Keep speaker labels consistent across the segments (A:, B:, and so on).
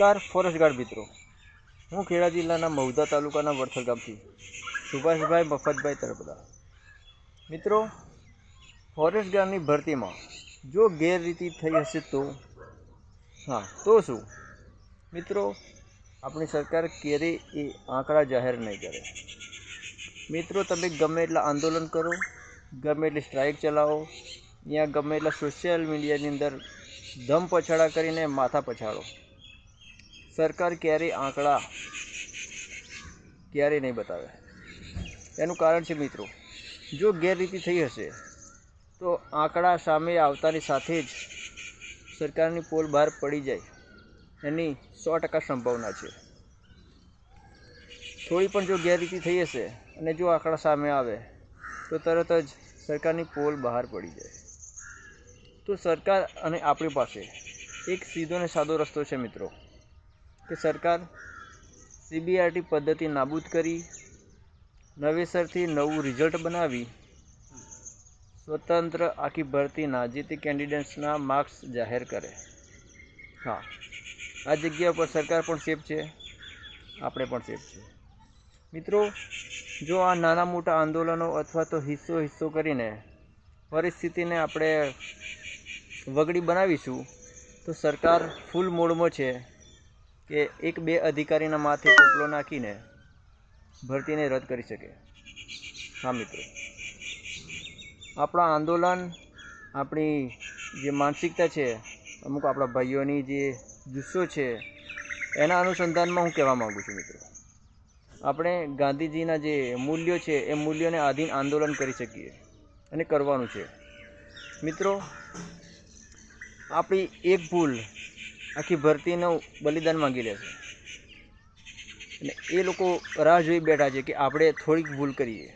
A: નમસ્કાર, forest guard મિત્રો. હું ખેડા જિલ્લાના મહુધા તાલુકાના વડથલ ગામથી સુભાષભાઈ મફતભાઈ તરપદા મિત્રો, ફોરેસ્ટ ગાર્ડની ભરતીમાં જો ગેરરીતિ થઈ હશે તો? હા, તો શું? મિત્રો, આપણી સરકાર ક્યારેય એ આંકડા જાહેર નહીં કરે. મિત્રો, તમે ગમે એટલા આંદોલન કરો, ગમે એટલી સ્ટ્રાઇક ચલાવો ત્યાં ગમે એટલા સોશિયલ મીડિયાની અંદર ધમ પછાડા કરીને માથા પછાડો. સરકાર ક્યારેય આંકડા ક્યારેય નહીં બતાવે. એનું કારણ છે મિત્રો, જો ગેરરીતિ થઈ હશે, તો આંકડા સામે આવતાની સાથે જ સરકારની પોલ બહાર પડી જાય. એની સો ટકા સંભાવના છે. થોડી પણ જો ગેરરીતિ થઈ હશે અને જો આંકડા સામે આવે, તો તરત જ સરકારની પોલ બહાર પડી જાય. તો સરકાર અને આપણી પાસે એક સીધો ને સાદો રસ્તો છે મિત્રો. કે સરકાર સીબીઆરટી પદ્ધતિ નાબૂદ કરી, નવેસરથી નવું રિઝલ્ટ બનાવી, સ્વતંત્ર આખી ભરતીના જે તે કેન્ડિડેટ્સના માર્ક્સ જાહેર કરે. હા, આ જગ્યા પર સરકાર પણ સેફ છે, આપણે પણ સેફ છે. મિત્રો, જો આ નાના મોટા આંદોલનો અથવા તો હિસ્સો હિસ્સો કરીને પરિસ્થિતિને આપણે વગડી બનાવીશું, તો સરકાર ફૂલ મોડમાં છે. કે એક બે અધિકારીના માથે ટોપલો નાખીને ભરતીને રદ કરી શકે. હા, મિત્રો. આપણા આંદોલન, આપણી જે માનસિકતા છે, અમુક આપણા ભાઈઓની જે જુસ્સો છે, એના અનુસંધાનમાં હું કહેવા માગું છું, મિત્રો. આપણે ગાંધીજીના જે મૂલ્યો છે, એ મૂલ્યોને આધીન આંદોલન કરી શકીએ અને કરવાનું છે. મિત્રો, આપણી એક ભૂલ આખી ભરતીનું બલિદાન માંગી લે છે. અને એ લોકો રાહ જોઈ બેઠા છે કે આપણે થોડીક ભૂલ કરીએ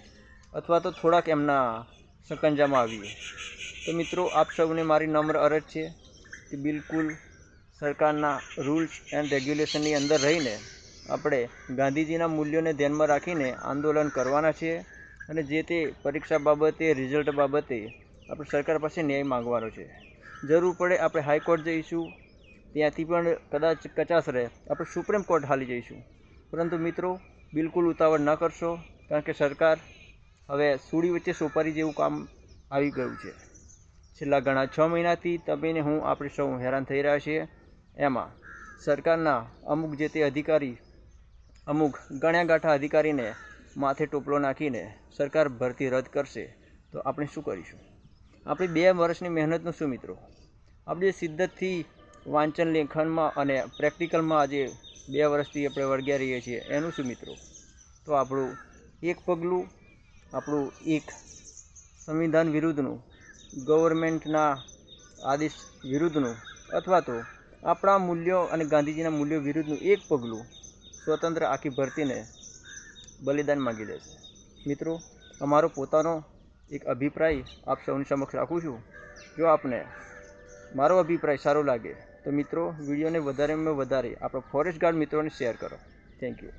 A: અથવા તો થોડાક એમના સકંજામાં આવીએ. તો મિત્રો, આપ સૌને મારી નમ્ર અરજ છે કે બિલકુલ સરકારના રૂલ્સ એન્ડ રેગ્યુલેશનની અંદર રહીને આપણે ગાંધીજીના મૂલ્યોને ધ્યાનમાં રાખીને આંદોલન કરવાના છીએ અને જે તે પરીક્ષા બાબતે, રિઝલ્ટ બાબતે આપણે સરકાર પાસે ન્યાય માંગવાનો છે. જરૂર પડે આપણે હાઈકોર્ટ જઈશું ત્યાંથી પણ કદાચ કચાશ રહે. આપણે સુપ્રીમ કોર્ટ હાલી જઈશું. પરંતુ મિત્રો, બિલકુલ ઉતાવળ ન કરશો, કારણ કે સરકાર હવે સૂડી વચ્ચે સોપારી જેવું કામ આવી ગયું છે. છેલ્લા ઘણા છ મહિનાથી તમેને હું આપણે સૌ હેરાન થઈ રહ્યા છીએ. એમાં સરકારના અમુક જે તે અધિકારી, અમુક ગણ્યા ગાંઠા અધિકારીને માથે ટોપલો નાખીને સરકાર ભરતી રદ કરશે, તો આપણે શું કરીશું? આપણી બે વર્ષની મહેનતનું શું મિત્રો? આપણે સિદ્ધતથી વાંચન લેખનમાં અને પ્રેક્ટિકલમાં આજે બે વર્ષથી આપણે વળગ્યા રહીએ છીએ. એનું શું મિત્રો? તો આપણું એક પગલું, આપણું એક સંવિધાન વિરુદ્ધનું, ગવર્મેન્ટના આદેશ વિરુદ્ધનું અથવા તો આપણા મૂલ્યો અને ગાંધીજીના મૂલ્યો વિરુદ્ધનું એક પગલું સ્વતંત્ર આખી ભરતીને બલિદાન માગી છે. મિત્રો, અમારો પોતાનો એક અભિપ્રાય આપ સૌની સમક્ષ રાખું છું. જો આપને મારો અભિપ્રાય સારો લાગે તો મિત્રો વિડીયોને વધારેમાં વધારે આપણા ફોરેસ્ટ ગાર્ડ મિત્રોને શેર કરો. Thank you